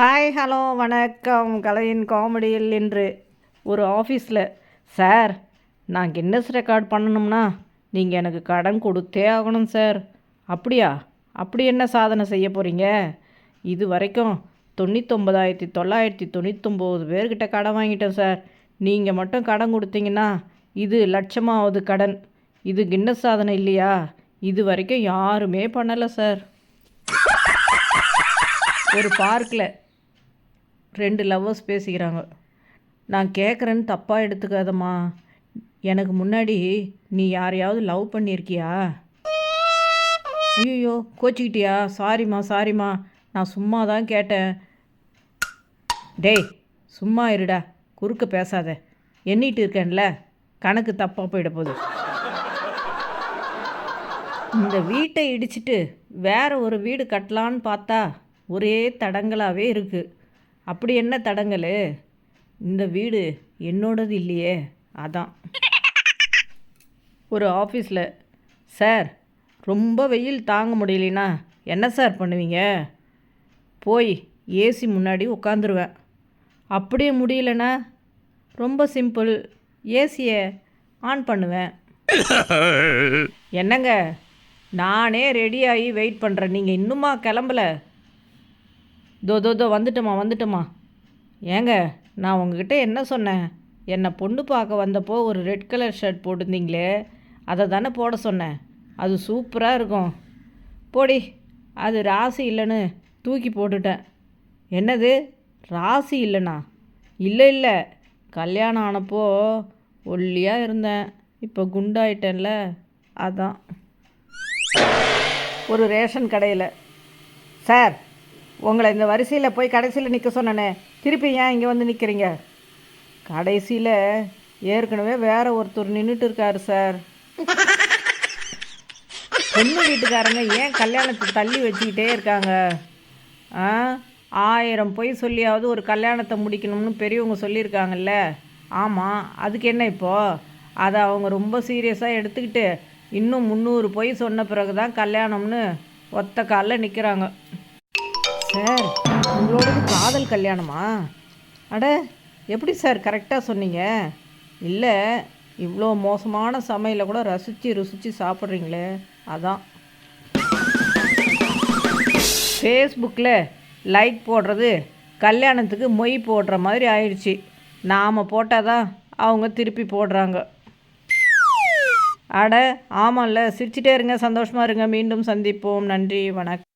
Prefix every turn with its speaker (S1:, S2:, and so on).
S1: Hi hello வணக்கம். கலையின் காமெடியில் என்று ஒரு ஆஃபீஸில் சார் நான் கின்னஸ் ரெக்கார்ட் பண்ணணும்னா நீங்கள் எனக்கு கடன் கொடுத்தே ஆகணும் சார் அப்படியா? அப்படி என்ன சாதனை செய்ய போகிறீங்க இது வரைக்கும் தொண்ணூத்தொம்பதாயிரத்தி தொள்ளாயிரத்தி தொண்ணூத்தொம்பது பேர்கிட்ட கடன் வாங்கிட்டேன் சார் நீங்கள் மட்டும் கடன் கொடுத்தீங்கன்னா இது லட்சமாவது கடன். இது கின்னஸ் சாதனை இல்லையா? இது வரைக்கும் யாருமே பண்ணலை சார் ஒரு பார்க்கில் ரெண்டு லவ்வர்ஸ் பேசிக்கிறாங்க. நான் கேட்குறேன்னு தப்பாக எடுத்துக்காதம்மா. எனக்கு முன்னாடி நீ யாரையாவது லவ் பண்ணியிருக்கியா ஐயோ கோச்சிக்கிட்டியா? சாரிம்மா சாரிம்மா. நான் சும்மா தான் கேட்டேன். டேய் சும்மா இருடா. குறுக்க பேசாத. எண்ணிட்டு இருக்கேன்ல. கணக்கு தப்பாக போயிட போகுது. இந்த வீட்டை இடிச்சிட்டு வேற ஒரு வீடு கட்டலான்னு பார்த்தா ஒரே தடங்களாகவே இருக்குது அப்படி என்ன தடங்கல்? இந்த வீடு என்னோடது இல்லையே. அதான். ஒரு ஆஃபீஸில் சார் ரொம்ப வெயில் தாங்க முடியலனா என்ன சார் பண்ணுவீங்க? போய் ஏசி முன்னாடி உட்காந்துருவேன் அப்படியே முடியலனா ரொம்ப சிம்பிள் ஏசியை ஆன் பண்ணுவேன். என்னங்க? நானே ரெடியாகி வெயிட் பண்ணுறேன். நீங்கள் இன்னுமா கிளம்பல? தோ தோ தோ வந்துட்டுமா வந்துட்டுமா ஏங்க நான் உங்ககிட்ட என்ன சொன்னேன்? என்னை பொண்ணு பார்க்க வந்தப்போ ஒரு ரெட் கலர் ஷர்ட் போட்டிருந்தீங்களே அதை தானே போட சொன்னேன். அது சூப்பராக இருக்கும். போடி அது ராசி இல்லைன்னு தூக்கி போட்டுட்டேன். என்னது? ராசி இல்லைண்ணா இல்லை இல்லை. கல்யாணம் ஆனப்போ ஒல்லியாக இருந்தேன். இப்போ குண்டாயிட்டேன்ல அதான். ஒரு ரேஷன் கடையில். சார் உங்களை இந்த வரிசையில் போய் கடைசியில் நிற்க சொன்னனே. திருப்பி ஏன் இங்கே வந்து நிற்கிறீங்க கடைசியில் ஏற்கனவே வேற ஒருத்தர் நின்றுட்டு இருக்காரு சார். பொண்ணு வீட்டுக்காரங்க ஏன் கல்யாணத்தை தள்ளி வச்சுக்கிட்டே இருக்காங்க? ஆ? ஆயிரம் பொய் சொல்லியாவது ஒரு கல்யாணத்தை முடிக்கணும்னு பெரியவங்க சொல்லியிருக்காங்கல்ல. ஆமாம் அதுக்கு என்ன இப்போது அதை அவங்க ரொம்ப சீரியஸாக எடுத்துக்கிட்டு இன்னும் முந்நூறு பொய் சொன்ன பிறகு தான் கல்யாணம்னு ஒத்த காலில் நிற்கிறாங்க சார் உங்களோடது காதல் கல்யாணமா? அட எப்படி சார் கரெக்டாக சொன்னீங்க? இல்லை இவ்வளோ மோசமான சமையலை கூட ரசித்து ருசித்து சாப்பிட்றீங்களே அதான். ஃபேஸ்புக்கில் லைக் போடுறது கல்யாணத்துக்கு மொய் போடுற மாதிரி ஆயிடுச்சு. நாம் போட்டால் தான் அவங்க திருப்பி போடுறாங்க. அட ஆமாம்ல சிரிச்சிட்டே இருங்க சந்தோஷமாக இருங்க மீண்டும் சந்திப்போம். நன்றி வணக்கம்.